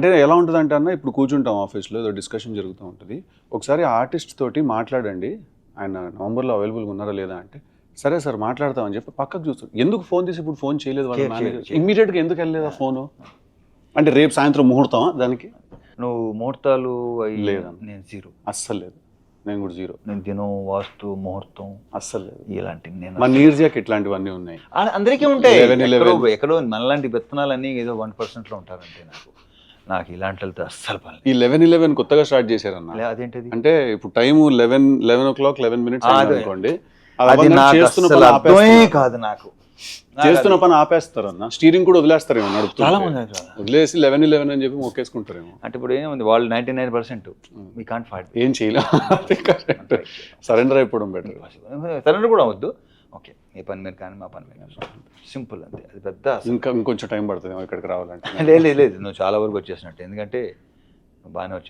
అంటే ఎలా ఉంటుంది అంటే అన్న ఇప్పుడు కూర్చుంటాం ఆఫీస్లో ఏదో డిస్కషన్ జరుగుతూ ఉంటుంది. ఒకసారి ఆర్టిస్ట్ తోటి మాట్లాడండి. ఆయన నవంబర్లో అవైలబుల్గా ఉన్నారా లేదా అంటే సరే సార్ మాట్లాడతామని చెప్పి పక్కకు చూస్తాడు ఎందుకు ఫోన్ తీసి ఇప్పుడు ఫోన్ చేయలేదు వాళ్ళ మేనేజర్ చేయలేదు. ఇమ్మీడియట్గా ఎందుకు వెళ్ళలేదా ఫోను అంటే రేపు సాయంత్రం ముహూర్తమా దానికి? నువ్వు ముహూర్తాలు లేదన్న. నేను జీరో అస్సలు లేదు. నేను కూడా జీరో నేను దినం వాస్తు ముహూర్తం అస్సలు లేదు. ఇలాంటివి నేను మన నీర్జాకి ఇట్లాంటివన్నీ ఉన్నాయి. ఆ- అందరికీ ఉంటాయి. 11, 11. ఎక్కడో ఎక్కడో మనలాంటి విత్తనాలన్నీ ఏదో వన్ పర్సెంట్లో ఉంటారంటే నాకు. నాకు ఇలాంటి వెళ్తే అస్సలు పని. ఈ లెవెన్ ఇలెవెన్ కొత్తగా స్టార్ట్ చేశారన్న. అదేంటిది? అంటే ఇప్పుడు time eleven eleven o'clock eleven minutes. అనుకోండి. అది నాకు చేస్తున్న అస్సలు పని అర్థమే. కాదు నాకు. చేస్తున్న పని ఆపేస్తారన్న. స్టీరింగ్ కూడా వదిలేస్తారేమో నడుపుతుంటే. చాలా మంది. వదిలేసి లెవెన్ ఇలెవెన్ అని చెప్పి మొక్కేసుకుంటారేమో. అంటే ఇప్పుడు ఏముంది? వాళ్ళు ninety nine percent we can't fight ఏం చేయలేం. సరెండర్ అయిపోవడం బెటర్ సరెండర్ కూడా అవద్దు ఓకే మీ పని మీరు కానీ మా పని మీరు సింపుల్ అంతే అది పెద్ద ఇంకా ఇంకొంచెం టైం పడుతుంది ఇక్కడికి రావాలంటే లేదు లేదు లేదు నువ్వు చాలా వరకు వచ్చేసినట్టు ఎందుకంటే బాగానే వచ్చేసావు.